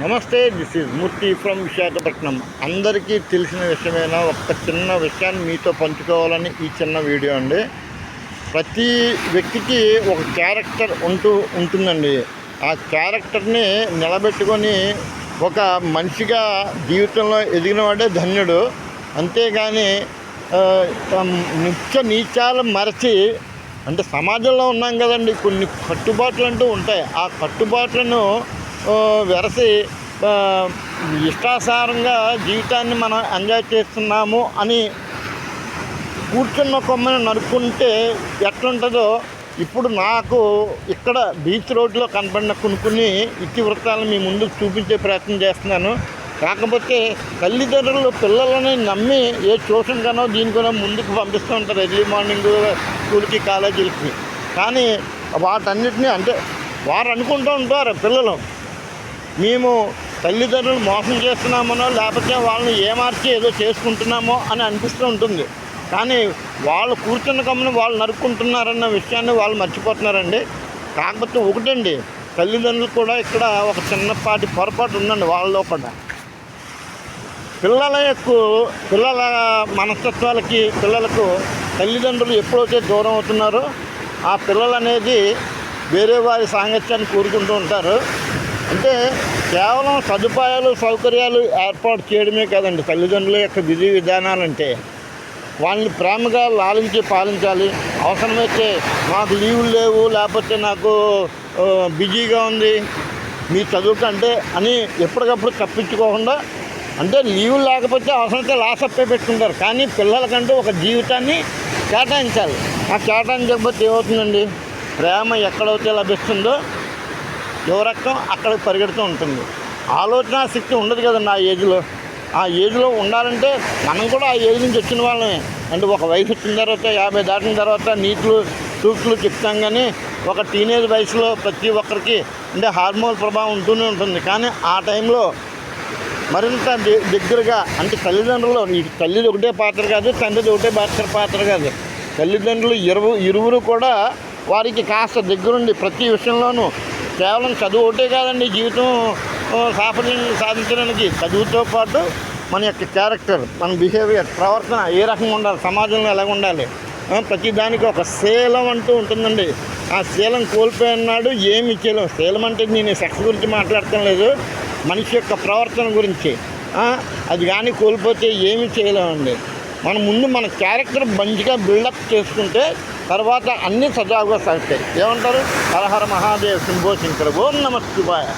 నమస్తే this is Murthy from Visakhapatnam. అందరికీ తెలిసిన విషయమైనా? ఒక చిన్న విషయాన్ని మీతో పంచుకోవాలని ఈ చిన్న వీడియో అండి. ప్రతి వ్యక్తికి ఒక క్యారెక్టర్ ఉంటూ ఉంటుందండి. ఆ క్యారెక్టర్ని నిలబెట్టుకొని ఒక మనిషిగా జీవితంలో ఎదిగినవాడే ధన్యుడు. అంతేగాని నిత్య నీచాలు మరచి అంటే సమాజంలో ఉన్నాం కదండి కొన్ని కట్టుబాట్లు అంటూ ఉంటాయి. ఆ కట్టుబాట్లను వెరసి ఇష్టాసారంగా జీవితాన్ని మనం ఎంజాయ్ చేస్తున్నాము అని కూర్చున్న కొమ్మని నరుక్కుంటే ఎట్లుంటుందో ఇప్పుడు నాకు ఇక్కడ బీచ్ రోడ్లో కనపడిన కొన్ని కొన్ని ఇతివృత్తాలను మీ ముందు చూపించే ప్రయత్నం చేస్తున్నాను. కాకపోతే తల్లిదండ్రులు పిల్లలని నమ్మి ఏ ట్యూషన్ కనో దీనికనో ముందుకు పంపిస్తూ ఉంటారు ఎర్లీ మార్నింగ్ స్కూల్కి కాలేజీలకి. కానీ వాటన్నిటిని అంటే వారు అనుకుంటూ ఉంటారు పిల్లలు. మేము తల్లిదండ్రులు మోసం చేస్తున్నామనో లేకపోతే వాళ్ళని ఏమార్చి ఏదో చేసుకుంటున్నామో అని అనిపిస్తూ ఉంటుంది. కానీ వాళ్ళు కూర్చున్న కమ్మని వాళ్ళు నరుక్కుంటున్నారన్న విషయాన్ని వాళ్ళు మర్చిపోతున్నారండి. కాకపోతే ఒకటండి తల్లిదండ్రులు కూడా ఇక్కడ ఒక చిన్నపాటి పొరపాటు ఉందండి వాళ్ళలో కూడా. పిల్లల యొక్క పిల్లల మనస్తత్వాలకి పిల్లలకు తల్లిదండ్రులు ఎప్పుడైతే దూరం అవుతున్నారో ఆ పిల్లలు అనేది వేరే వారి సాంగత్యాన్ని కోరుకుంటూ ఉంటారు. అంటే కేవలం సదుపాయాలు సౌకర్యాలు ఏర్పాటు చేయడమే కాదండి. తల్లిదండ్రుల యొక్క విధి విధానాలంటే వాళ్ళని ప్రేమగా లాలించి పాలించాలి. అవసరమైతే నాకు లీవులు లేవు లేకపోతే నాకు బిజీగా ఉంది. మీ చదువుకంటే అని ఎప్పటికప్పుడు తప్పించుకోకుండా అంటే లీవులు లేకపోతే అవసరమైతే లాస్ అప్పే పెట్టుకుంటారు. కానీ పిల్లలకంటూ ఒక జీవితాన్ని కేటాయించాలి. ఆ కేటాయించకపోతే ఏమవుతుందండి? ప్రేమ ఎక్కడైతే లభిస్తుందో యువరక్తం అక్కడికి పరిగెడుతూ ఉంటుంది. ఆలోచన శక్తి ఉండదు కదండి ఆ ఏజ్లో. ఆ ఏజ్లో ఉండాలంటే మనం కూడా ఆ ఏజ్ నుంచి వచ్చిన వాళ్ళమే. అంటే ఒక వయసు వచ్చిన తర్వాత యాభై దాటిన తర్వాత నీట్లు సూట్లు చెప్తాం కానీ ఒక టీనేజ్ వయసులో ప్రతి ఒక్కరికి అంటే హార్మోన్ ప్రభావం ఉంటూనే ఉంటుంది. కానీ ఆ టైంలో మరింత దగ్గరగా అంటే తల్లిదండ్రులు ఈ తల్లిది ఒకటే పాత్ర కాదు తండ్రిది ఒకటే పాత్ర పాత్ర కాదు. తల్లిదండ్రులు ఇరువు ఇరువురు కూడా వారికి కాస్త దగ్గరుండి ప్రతి విషయంలోనూ కేవలం చదువు ఒకటే కాదండి జీవితం సాఫల్యం సాధించడానికి. చదువుతో పాటు మన యొక్క క్యారెక్టర్ మన బిహేవియర్ ప్రవర్తన ఏ రకంగా ఉండాలి సమాజంలో ఎలా ఉండాలి ప్రతి దానికి ఒక శీలం అంటూ ఉంటుందండి. ఆ శీలం కోల్పోయినాడు ఏమి చేయలేం. శీలం అంటే నేను సెక్స్ గురించి మాట్లాడటం లేదు మనిషి యొక్క ప్రవర్తన గురించి. అది కానీ కోల్పోతే ఏమి చేయలేమండి. మనం ముందు మన క్యారెక్టర్ మంచిగా బిల్డప్ చేసుకుంటే తర్వాత అన్ని సజావుగా సాగుతాయి ఏమంటారు? హరహర మహాదేవ్ శంభో శంకర ఓం నమ శివాయ.